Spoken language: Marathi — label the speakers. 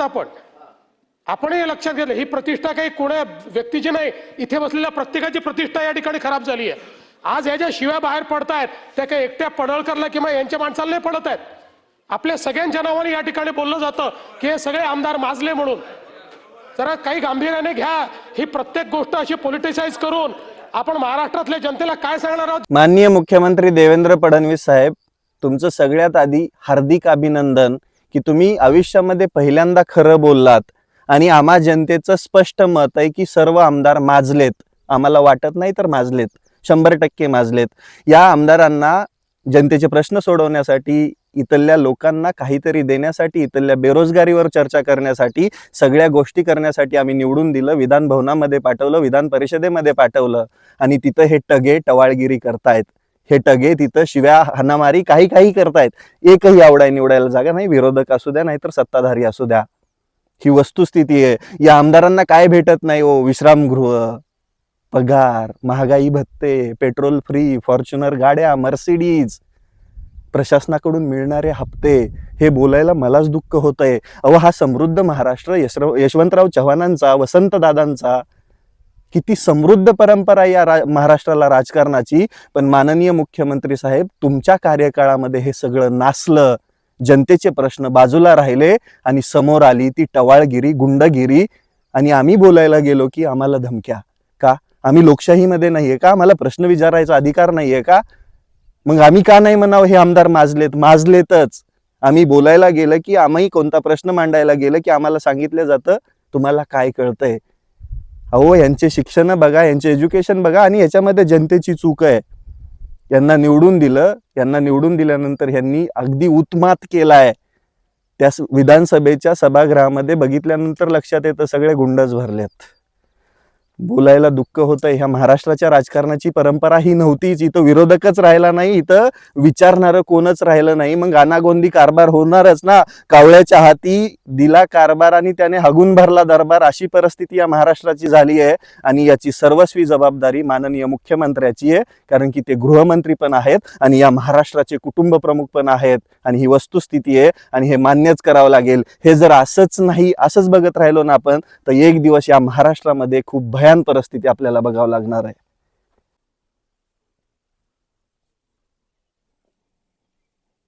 Speaker 1: आपण. आपणही हे लक्षात घेतलं. ही प्रतिष्ठा काही कोण्या व्यक्तीची नाही. इथे बसलेल्या प्रत्येकाची प्रतिष्ठा या ठिकाणी खराब झाली आहे. आज ह्या ज्या शिव्या बाहेर पडतायत त्या काही एकट्या पडळकरला किंवा यांच्या माणसाला नाही पडत आहेत. आपल्या सगळ्यांच्या नावाने या ठिकाणी बोललं जातं की हे सगळे आमदार माजले म्हणून. जरा काही गांभीर्याने घ्या. ही प्रत्येक गोष्ट अशी पॉलिटिसाइज करून आपण महाराष्ट्रातल्या जनतेला काय सांगणार आहोत?
Speaker 2: माननीय मुख्यमंत्री देवेंद्र फडणवीस साहेब तुमचं सगळ्यात आधी हार्दिक अभिनंदन. की तुम्ही आयुष्यामध्ये पहिल्यांदा खरं बोललात आणि आम्हा जनतेचं स्पष्ट मत आहे की सर्व आमदार माजलेत. आम्हाला वाटत नाही तर माजलेत. शंभर टक्के माजलेत. या आमदारांना जनतेचे प्रश्न सोडवण्यासाठी इथल्या लोकांना काहीतरी देण्यासाठी इथल्या बेरोजगारीवर चर्चा करण्यासाठी सगळ्या गोष्टी करण्यासाठी आम्ही निवडून दिलं विधान भवनामध्ये पाठवलं विधान परिषदेमध्ये पाठवलं आणि तिथं हे टगे टवाळगिरी करतायत. हे टगे तिथं शिव्या हाणामारी काही काही करतायत. एकही आवडाय निवडायला जागा नाही विरोधक असू द्या नाहीतर सत्ताधारी असू द्या. ही वस्तुस्थिती आहे. या आमदारांना काय भेटत नाही ओ विश्रामगृह पगार महागाई भत्ते पेट्रोल फ्री फॉर्च्युनर गाड्या मर्सिडीज. प्रशासनाकडून मिळणारे हप्ते हे बोलायला मलाच दुःख होत आहे अहो हा समृद्ध महाराष्ट्र यशराव यशवंतराव चव्हाणांचा वसंतदादांचा किती समृद्ध परंपरा या रा महाराष्ट्राला राजकारणाची. पण माननीय मुख्यमंत्री साहेब तुमच्या कार्यकाळामध्ये हे सगळं नासलं जनतेचे प्रश्न बाजूला राहिले आणि समोर आली ती टवाळगिरी गुंडगिरी आणि आम्ही बोलायला गेलो की आम्हाला धमक्या. का? आम्ही लोकशाहीमध्ये नाहीये का? आम्हाला प्रश्न विचारायचा अधिकार नाहीये का? मग आम्ही का नाही म्हणावं? हे आमदार माजलेत माजलेतच. आम्ही बोलायला गेलं की आम्ही कोणता प्रश्न मांडायला गेलं की आम्हाला सांगितलं जातं तुम्हाला काय कळतंय? अहो यांचे शिक्षण बघा यांचे एज्युकेशन बघा आणि याच्यामध्ये जनतेची चूक आहे. यांना निवडून दिलं यांना निवडून दिल्यानंतर यांनी अगदी उत्मात केला आहे त्या विधानसभेच्या सभागृहामध्ये बघितल्यानंतर लक्षात येतं सगळे गुंडच भरलेत. बोलायला दुःख होतं. ह्या महाराष्ट्राच्या राजकारणाची परंपरा ही नव्हतीच. इथं विरोधकच राहिला नाही. इथं विचारणारं कोणच राहिलं नाही. मग गानागोंदी कारभार होणारच ना? कावळ्याच्या हाती दिला कारभार आणि त्याने हगून भरला दरबार. अशी परिस्थिती या महाराष्ट्राची झाली आहे. आणि याची सर्वस्वी जबाबदारी माननीय मुख्यमंत्र्याची आहे. कारण की ते गृहमंत्री पण आहेत आणि या महाराष्ट्राचे कुटुंब प्रमुख पण आहेत. आणि ही वस्तुस्थिती आहे आणि हे मान्यच करावं लागेल. हे जर असंच नाही असंच बघत राहिलो ना आपण तर एक दिवस या महाराष्ट्रामध्ये खूप भय भयान परिस्थिती आपल्याला बघावं लागणार आहे.